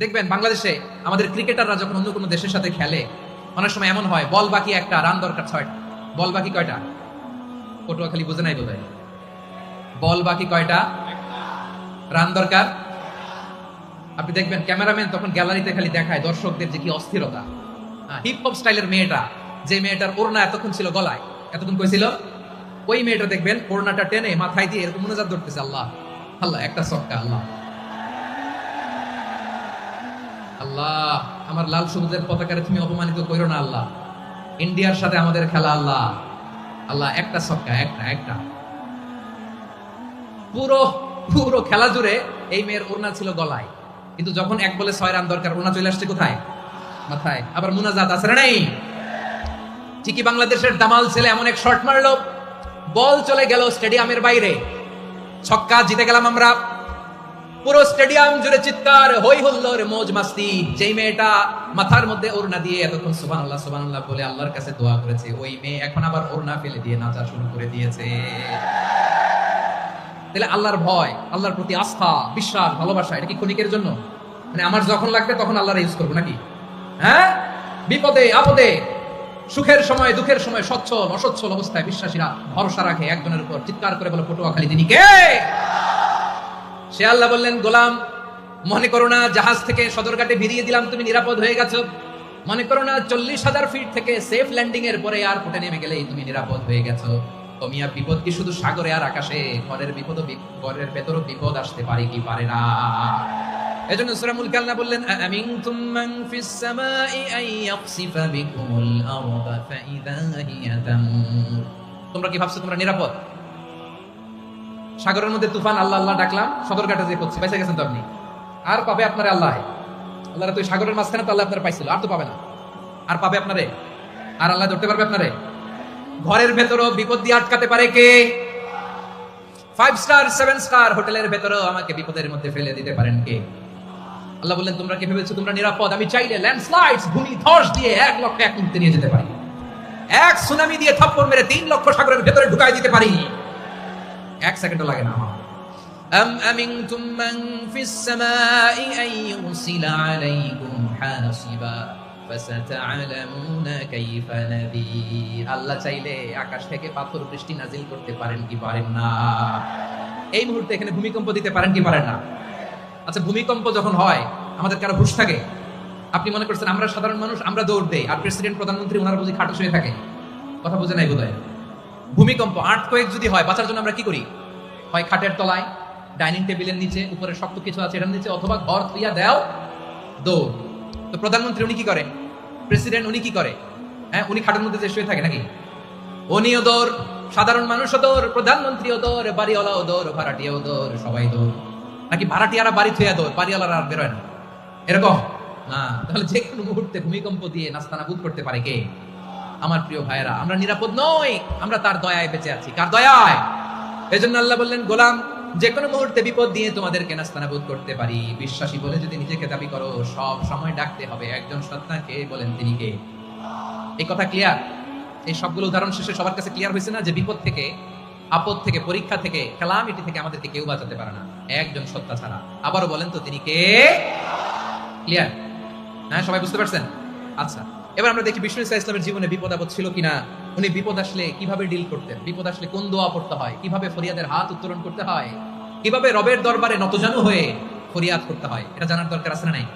দেখবেন বাংলাদেশে আমাদের ক্রিকেটাররা যখন অন্য কোনো দেশের সাথে খেলে, অনেক সময় এমন হয়, বল বাকি একটা, রান দরকার ছয়টা। বল বাকি কয়টা? পটুয়াখালী বুঝে নাই বোধহয়? বল বাকি কয়টা? রান দরকার? আপনি দেখবেন ক্যামেরাম্যান তখন গ্যালারিতে খালি দেখায় দর্শকদের যে কি অস্থিরতা। হিপ হপ স্টাইলের মেয়েটা, যে মেয়েটার ওড়না এতক্ষণ ছিল গলায়, এতক্ষণ কইছিল ওই মেয়েটা দেখবেন ওড়নাটা টেনে মাথায় দিয়ে এরকম মনোজাত ধরতেছে, আল্লাহ আল্লাহ, একটা সক্কা আল্লাহ। আল্লাহ, আমার লাল সবুজের পতাকারে তুমি অপমানিত করো না আল্লাহ। ইন্ডিয়ার সাথে আমাদের খেলা আল্লাহ। আল্লাহ, একটা সক্কা একটা একটা। পুরো পুরো খেলা জুড়ে এই মেয়ের ওড়না ছিল গলায়। কিন্তু যখন এক বলে ছয় রান দরকার, ওড়না চলে আসছে কোথায়? মাথায়। আবার মুনাজাত আছে না নেই? ঠিকই বাংলাদেশের দামাল ছেলে এমন এক শট মারলো? বল চলে গেল স্টেডিয়ামের বাইরে। ছক্কা, জিতে গেলাম আমরা। পুরো স্টেডিয়াম জুড়ে চিৎকার, হই হুল্লোর মৌজ মাস্তি। যেই মেয়েটা মাথার মধ্যে ওড়না দিয়ে এতক্ষণ সুবহানাল্লাহ সুবহানাল্লাহ বলে আল্লাহর কাছে দোয়া করেছে, ওই মেয়ে এখন আবার ওড়না ফেলে দিয়ে নাচা শুরু করে দিয়েছে। তাহলে আল্লাহর ভয়, আল্লাহর প্রতি আস্থা, বিশ্বাস, ভালোবাসা, এটা কি ক্ষণিকের জন্য? মানে আমার যখন লাগবে তখন আল্লাহর ইউজ করব নাকি? হ্যাঁ? বিপদে, আপদে, সুখের সময়, দুঃখের সময়, সচ্ছল, অসচ্ছল অবস্থায় বিশ্বাসীরা ভরসা রাখে একজনের উপর। চিৎকার করে বলে, পটুয়াখালী, তিনি কে? সে আল্লাহ বললেন, গোলাম, মনে করো না, জাহাজ থেকে সদরঘাটে ভিড়িয়ে দিলাম, তুমি নিরাপদ হয়ে গেছো। মনে করো না, চল্লিশ হাজার ফিট থেকে সেফ ল্যান্ডিং এর পরে আর ফুটে নেমে গেলেই তুমি নিরাপদ হয়ে গেছো। কমিয়া বিপদ কি শুধু সাগরে আর আকাশে? ঘরের বিপদ ঘরের ভেতরও বিপদ আসতে পারে কি পারে না? এজন্য সূরা মুলক আল্লাহ বললেন আমিনতুম মান ফিস সামাই ইয়াখসিফা বিকুমুল আরদা ফাইদা হিয়া তামুর তোমরা কি ভাবছ তোমরা নিরাপদ? সাগরের মধ্যে তুফান, আল্লাহ আল্লাহ ডাকলাম সদরঘাটে যে করছি পাইছে গেছেন তো আপনি? আর পাবে আপনার আল্লাহ আল্লাহ তো সাগরের মাঝখানে তো আল্লাহ আপনার পাইছিল, আর তো পাবে না। আর পাবে আপনারে? আর আল্লাহ ধরতে পারবে আপনারে? ঘরের ভেতরও বিপদ দিয়ে আটকাতে পারে কে? ফাইভ স্টার সেভেন স্টার হোটেলের ভেতরেও আমাকে বিপদের মধ্যে ফেলে দিতে পারেন কে? আল্লাহ বললেন, তোমরা কি ভেবেছো তোমরা নিরাপদ? আমি চাইলে ল্যান্ডস্লাইডস ভূমি, ধস দিয়ে এক লক্ষ এক মুহূর্তে নিয়ে যেতে পারি। এক সুনামি দিয়ে থাপ্পড় মেরে তিন লক্ষ সাগরের ভেতরে ঢুকাই দিতে পারি। এক সেকেন্ডও লাগে না আমার أم أمنتم من في السماء أن يرسل عليكم حاصبا فستعلمون كيف نذير আল্লাহ চাইলে আকাশ থেকে পাথর বৃষ্টি নাজিল করতে পারেন কি পারেন না এই মুহূর্তে এখানে ভূমিকম্প দিতে পারেন কি পারেন না আচ্ছা ভূমিকম্প যখন হয় আমাদের কারো হুশ থাকে আপনি মনে করছেন আমরা সাধারণ মানুষ আমরা দৌড় দেই আর প্রেসিডেন্ট প্রধানমন্ত্রী ওনারা বুঝি খাটো শুয়ে থাকে কথা বুঝে নাই বোধহয় ভূমিকম্প আর্থ কয়েক যদি হয়, বাঁচার জন্য আমরা কি করি? হয় খাটের তলায় ডাইনিং টেবিলের নিচে, উপরে শক্ত কিছু আছে, এটার নিচে, অথবা ঘর থুইয়া দেও, দৌড়। তো প্রধানমন্ত্রী উনি কি করে? প্রেসিডেন্ট উনি কি করে? হ্যাঁ উনি খাটের মধ্যে যে শুয়ে থাকে নাকি? উনিও দৌড়, সাধারণ মানুষও দৌড়, প্রধানমন্ত্রীও দৌড়, বাড়িওয়ালাও দৌড়, ভাড়াটিয়াও দৌড়, সবাই দৌড়। নাকি ভাড়াটিয়ারা বাড়ি থুইয়া দৌড়, বাড়িওয়ালারা আর বেরোয় না? এরকম? না, তাহলে যে কোনো মুহূর্তে ভূমিকম্প দিয়ে নাস্তানাবুদ করতে পারে কে? আমার প্রিয় ভাইয়েরা, আমরা নিরাপদ নই, আমরা তার দয়ায় বেঁচে আছি। কার দয়ায়? এই জন্য আল্লাহ বললেন, গোলাম যে কোনো মুহূর্তে বিপদ দিয়ে তোমাদের তোমাদেরকে নাস্তানাবুদ করতে পারি। বিশ্বাসী বলে যদি নিজেকে দাবি করো, সব সময় ডাকতে হবে। একজন সত্তা কে বলেন তিনি কে? এই কথা ক্লিয়ার এই সবগুলো উদাহরণ শেষে সবার কাছে ক্লিয়ার হয়েছে না যে বিপদ থেকে, আপদ থেকে, পরীক্ষা থেকে খেলামিটি থেকে আমাদেরকে কেউ বাঁচাতে পারে না। একজন সত্তা ছাড়া। আবারও বলেন তো তিনি কে? ক্লিয়ার হ্যাঁ সবাই বুঝতে পারছেন? আচ্ছা। এবার আমরা দেখি বিষ্ণু ইসা ইসলামের জীবনে বিপদ আপদ ছিল কিনা। উনি বিপদ আসলে কীভাবে ডিল করতেন? বিপদ আসলে কোন দোয়া পড়তে হয়? কীভাবে ফরিয়াদের হাত উত্তোলন করতে হয়? কীভাবে রবের দরবারে নতজানু হয়ে ফরিয়াদ করতে হয়? এটা জানার দরকার আছে না নাই?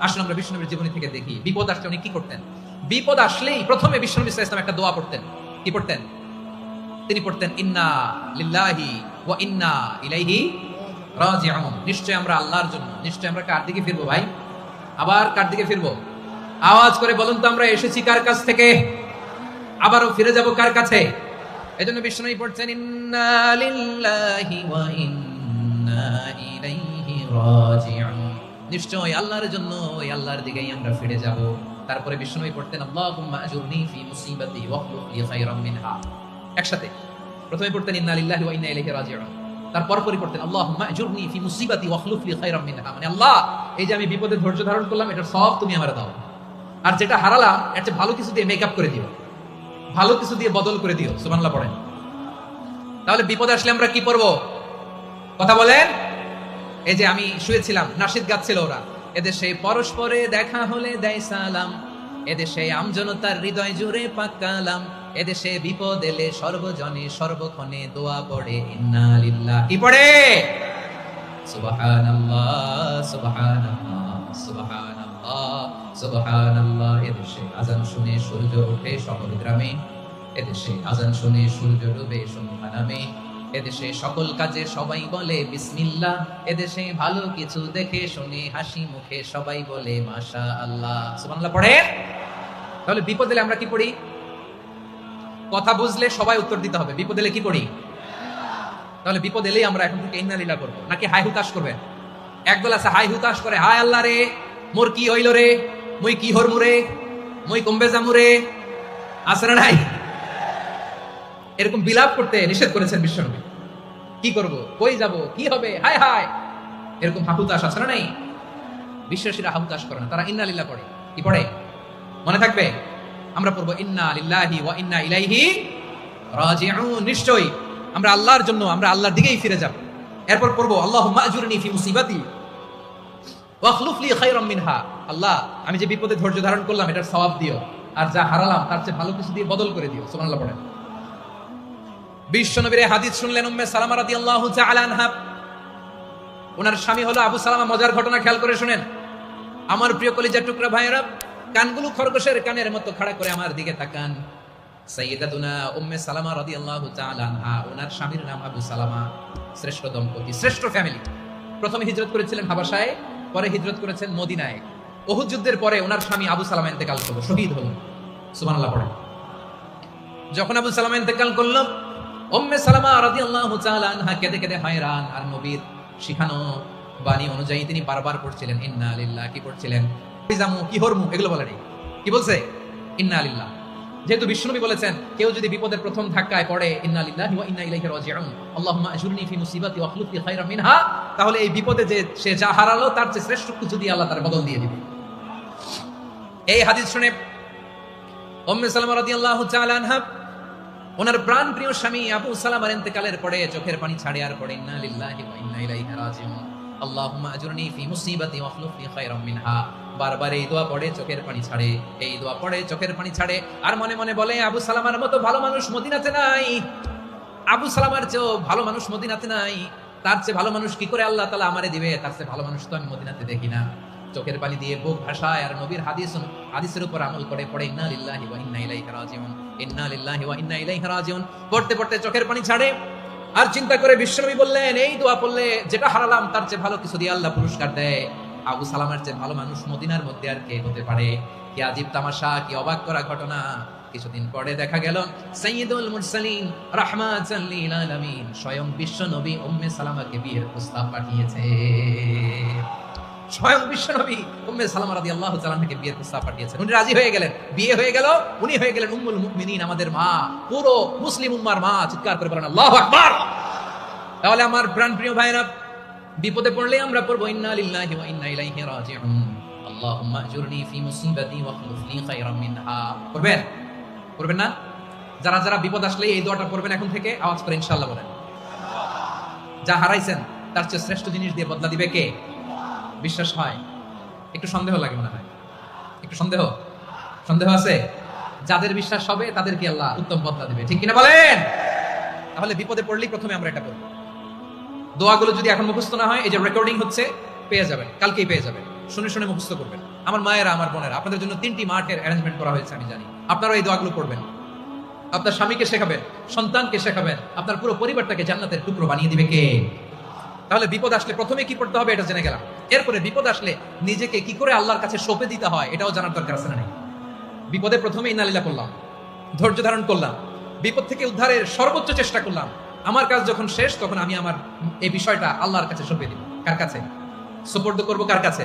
আসলে আমরা বিষ্ণুনবীর জীবনী থেকে দেখি, বিপদ আসলে উনি কি করতেন? বিপদ আসলেই প্রথমে বিষ্ণু ইসা ইসলাম একটা দোয়া পড়তেন। কি পড়তেন? তিনি পড়তেন, ইন্না লিল্লাহি ওয়া ইন্না ইলাইহি রাজিউন। নিশ্চয় আমরা আল্লাহর জন্য নিশ্চয় আমরা কার দিকে ফিরবো ভাই? আবার কার দিকে ফিরবো? আওয়াজ করে বলুন তো, আমরা এসেছি কার কাছ থেকে? আবারও ফিরে যাব কার কাছে? পড়ছেন ওয়া ইন্না ইলাইহি রাজিউন। নিশ্চয় আল্লাহর জন্য ওই আল্লাহর দিকেই আমরা ফিরে যাব। তারপরে বিষ্ণুই পড়তেন, আল্লাহুম্মা আজুরনি ফি মুসিবাতি ওয়াখলুফ লি খায়রাম মিনহা। একসাথে। প্রথমে পড়তেন, ইন্না লিল্লাহি ওয়া ইন্না ইলাইহি রাজিউন। তারপর পরে পড়তেন, আল্লাহুম্মা আজুরনি ফি মুসিবাতি ওয়াখলুফ লি খায়রাম মিনহা। মানে আল্লাহ, এই যে আমি বিপদে ধৈর্য ধারণ করলাম এটা সব তুমি আমারে দাও। আর যেটা হারালাম এর চেয়ে ভালো কিছু দিয়ে মেকআপ করে দিও। ভালো কিছু দিয়ে বদল করে দিও, সুবহানাল্লাহ পড়েন। তাহলে বিপদে আসলে আমরা কি করব কথা বলেন? এই যে আমি শুয়েছিলাম, নাসিদ গাচ্ছিল ওরা। এদেশে পরস্পরে দেখা হলে দেয় সালাম। এদেশে আমজনতার হৃদয় জুড়ে পাকালাম এদেশে বিপদ এলে সর্বজনে সর্বক্ষণে দোয়া পড়ে, ইন্না লিল্লাহ। কি পড়ে? সুবহানাল্লাহ সুবহানাল্লাহ সুবহানাল্লাহ। সুবহানাল্লাহ, এদেশে আজান শুনে সূর্য ওঠে সকল গ্রামে, এদেশে আজান শুনে সূর্য ডুবে সন্ধ্যা নামে, এদেশে সকল কাজে সবাই বলে বিসমিল্লাহ, এদেশে ভালো কিছু দেখে শুনে হাসি মুখে সবাই বলে মাশা আল্লাহ সুবহানাল্লাহ পড়ে তাহলে বিপদ এলে আমরা কি পড়ি? কথা বুঝলে সবাই উত্তর দিতে হবে। বিপদ এলে কি পড়ি তাহলে বিপদ এলেই আমরা এখন থেকে ইন্না লীলা করব। নাকি হাই হুতাশ করবে একদল আছে, হাই হুতাশ করে, হায় আল্লাহ রে, মোর কি হইল রে? মুই কি হরমু রে মুই কমবে জামু রে আছে না নাই? এরকম বিলাপ করতে নিষেধ করেছেন বিশ্বনবী। কি করব? কই যাব? কি হবে? হায় হায়! এরকম হাহুতাশ আছে না নাই? বিশ্বাসীরা হাহুতাশ করে না, তারা ইন্না লিল্লাহ পড়ে। কি পড়ে? মনে থাকবে? আমরা পড়ব ইন্না লিল্লাহি ওয়া ইন্না ইলাইহি রাজিউন, নিশ্চয়ই। আমরা আল্লাহর জন্য, আমরা আল্লাহর দিকেই ফিরে যাব। এরপর পড়ব, আল্লাহুম্মা আজুরনি ফি মুসিবাতি ওয়াখলুফ লি খায়রাম মিনহা। আল্লাহ, আমি যে বিপদে ধৈর্য ধারণ করলাম, এটার স্বভাব দিও। আর যা হারালাম, তার চেয়ে ভালো কিছু দিয়ে বদল করে দিও। সুবহানাল্লাহ পড়েন। বিশ্ব নবীর হাদিস শুনলেন উম্মে সালামা রাদিয়াল্লাহু তাআলা আনহা। ওনার স্বামী হলো আবু সালামা, মজার ঘটনা খেয়াল করে শুনেন। আমার প্রিয় কলিজা টুকরা ভাইয়েরা, কানগুলো খরগোশের কানের মতো খাড়া করে আমার দিকে তাকান। সাইয়্যিদাতুনা উম্মে সালামা রাদিয়াল্লাহু তাআলা আনহা, ওনার স্বামীর নাম আবু সালামা। শ্রেষ্ঠ দম্পতি, শ্রেষ্ঠ ফ্যামিলি। প্রথমে হিজরত করেছিলেন হাবাসায় পরে হিজরত করেছেন মদিনায়। ওহুদ যুদ্ধের পরে ওনার স্বামী আবু সালামা ইন্তেকাল করল, শহীদ হলো। সুবহানাল্লাহ, পড়েন। যখন আবু সালামা ইন্তেকাল করল, উম্মে সালামা রাদিয়াল্লাহু তাআলা আনহা কেঁদে কেঁদে হয়রান, আর নবীর শিখানো বাণী অনুযায়ী তিনি বারবার পড়ছিলেন, ইন্না লিল্লাহ কি পড়ছিলেন? জামু, কি হরমু এগুলো বলেনি কি বলছে? ইন্না আলিল্লাহ যেহেতু বিষ্ণুনবী বলেছেন, কেউ যদি বিপদের প্রথম ধাক্কায় পড়ে, ইন্না লিল্লাহি ওয়া ইন্না ইলাইহি রাজিউন আল্লাহুম্মা আজুরনি ফি মুসিবাতি ওয়া আখলুফ লি খায়রাম মিনহা তাহলে এই বিপদে যে সে যা হারালো, তার চেয়ে শ্রেষ্ঠ কিছু দিয়ে আল্লাহ তার বদল দিয়ে দিবে। এই হাদিস শুনে উম্মে সালামা রাদিয়াল্লাহু তাআলা আনহা, ওনার প্রাণ প্রিয় স্বামী আবু সালামার ইন্তেকালের পরে চোখের পানি ছাড়ে আর পড়ে, ইন্না লিল্লাহি ওয়া ইন্না ইলাইহি রাজিউন। আল্লাহুম্মা আজুরনি ফি মুসিবাতি ওয়া আখলুফ লি খায়রাম মিনহা। বারবার এই দোয়া পড়ে, চোখের পানি ছাড়ে, এই দোয়া পড়ে, চোখের পানি ছাড়ে। আর মনে মনে বলে, আবু সালামার মতো ভালো মানুষ মদিনাতে নাই। আবু সালামার চেয়েও ভালো মানুষ মদিনাতে নাই। তার চেয়ে ভালো মানুষ কি করে আল্লাহ তালা আমারে দিবে? তার চেয়ে ভালো মানুষ তো আমি মদিনাতে দেখি না। চোখের পানি দিয়ে বুক ভাষায় আর নবীর হাদিস হাদিসের উপর আমল করে পড়ে, ইন্না লিল্লাহি ওয়া ইন্না ইলাইহি রাজিউন। ইন্না লিল্লাহি ওয়া ইন্না ইলাইহি রাজিউন। পড়তে পড়তে চোখের পানি ছাড়ে। আর চিন্তা করে বিশ্বনবী বললেন, এই দোয়া পড়লে যেটা হারালাম তার চেয়ে ভালো কিছু দিয়ে আল্লাহ পুরস্কার দেয়। আবু সালামের চেয়ে ভালো মানুষ মদিনার মধ্যে আর কে হতে পারে? কি আজীব তামাশা, কি অবাক করা ঘটনা? কিছুদিন পরে দেখা গেল, সাইয়্যিদুল মুরসালিন রাহমাতাল লিল আলামিন। স্বয়ং বিশ্ব নবী উম্মে সালামাকে বিয়ের প্রস্তাব পাঠিয়েছে। স্বয়ং বিশ্ব নবী উম্মে সালামা রাদিয়াল্লাহু তাআলা থেকে বিয়ের প্রস্তাব পাঠিয়েছেন। উনি রাজি হয়ে গেলেন। বিয়ে হয়ে গেল, উনি হয়ে গেলেন উম্মুল মুমিনিন, আমাদের মা, পুরো মুসলিম উম্মার মা, চিৎকার করে বলেন, আল্লাহু আকবার! তাহলে আমার প্রাণপ্রিয় ভাইরা বিপদে পড়লে আমরা পড়ব, ইন্না লিল্লাহি ওয়া ইন্না ইলাইহি রাজিউন। আল্লাহুম্মা আজুরনি ফি মুসিবাতি ওয়া আখলুফ লি খায়রাম মিনহা। পড়বেন? পড়বেন না? যারা যারা বিপদ আসলে এই দোয়াটা পড়বেন এখন থেকে, আওয়াজ করে ইনশাআল্লাহ বলেন। যা হারাইছেন, তার চেয়ে শ্রেষ্ঠ জিনিস দিয়ে বদলা দিবে কে? বিশ্বাস হয়? একটু সন্দেহ লাগে মনে হয়। একটু সন্দেহ? সন্দেহ আছে? যাদের বিশ্বাস হবে, তাদেরকে আল্লাহ উত্তম বদলা দেবে। ঠিক কিনা বলেন? তাহলে বিপদে পড়লেই প্রথমে আমরা এটা করব। দোয়াগুলো যদি এখন মুখস্থ না হয়, এই যে রেকর্ডিং হচ্ছে, পেয়ে যাবেন। কালকেই পেয়ে যাবেন। শুনে শুনে মুখস্থ করবেন। আমার মায়েরা, আমার বোনেরা, আপনাদের জন্য তিনটি মাঠের অ্যারেঞ্জমেন্ট করা হয়েছে, আমি জানি। আপনারা এই দোয়াগুলো করবেন আপনার স্বামীকে শেখাবেন, সন্তানকে শেখাবেন, আপনার পুরো পরিবারটাকে জান্নাতের টুকরো বানিয়ে দিবে কে? তাহলে বিপদ আসলে প্রথমে কি করতে হবে, এটা জেনে গেলাম। এরপরে বিপদ আসলে নিজেকে কি করে আল্লাহর কাছে সঁপে দিতে হয়, এটাও জানার দরকার আছে না নেই? বিপদে প্রথমে ইনালিলা করলাম, ধৈর্য ধারণ করলাম, বিপদ থেকে উদ্ধারের সর্বোচ্চ চেষ্টা করলাম। আমার কাজ যখন শেষ, তখন আমি আমার এই বিষয়টা আল্লাহর কাছে সঁপে দিব কার কাছে? সুপর্দ করব কার কাছে?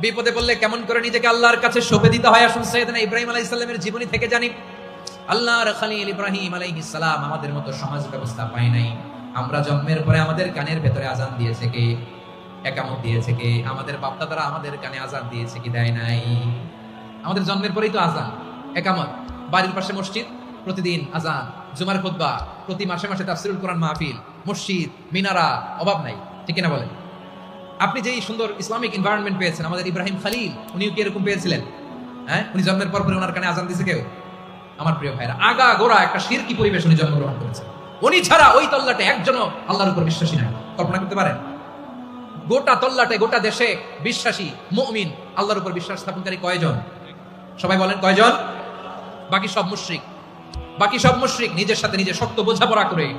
বিপদে বললে কেমন করে নিজেকে আল্লাহর কাছে সঁপে দিতে হয়? আসুন সৈয়দনা ইব্রাহিম আলাইহিস সালামের জীবনী থেকে জানি। আল্লাহর খালিল ইব্রাহিম আলাইহিস সালাম আমাদের মতো সমাজ ব্যবস্থা পায় নাই। আমরা জন্মের পরে আমাদের কানের ভেতরে আজান দিয়েছে কে? একামত দিয়েছে কে? আমাদের বাপদাদারা আমাদের কানে আজান দিয়েছে কি দেয় নাই? আমাদের জন্মের পরেই তো আজান, একামত। বাড়ির পাশে মসজিদ, প্রতিদিন আজান, জুমার খুতবা, প্রতি মাসে মাসে তাফসিরুল কোরআন মাহফিল, মসজিদ, মিনারা, অভাব নাই, ঠিক না বলেন? আপনি যে এই সুন্দর ইসলামিক এনভায়রনমেন্ট পেয়েছেন, আমাদের ইব্রাহিম খালিল, উনিও কি এরকম পেয়েছিলেন? হ্যাঁ? উনি জন্মের পর পরে ওনার কানে আজান দিয়েছে কেউ? আমার প্রিয় ভাইরা, আগা গোড়া একটা শিরকি পরিবেশ উনি জন্মগ্রহণ করেছেন। উনি ছাড়া ওই তল্লাটে একজনও আল্লাহর উপর বিশ্বাসী নাই। কল্পনা করতে পারেন? গোটা তল্লাটে, গোটা দেশে বিশ্বাসী, মুমিন, আল্লাহর উপর বিশ্বাস স্থাপনকারী কয়জন? সবাই বলেন কয়জন? বাকি সব মুশরিক। বাকি সব মুশরিক নিজের সাথে নিজে শক্ত বোঝাপড়া করে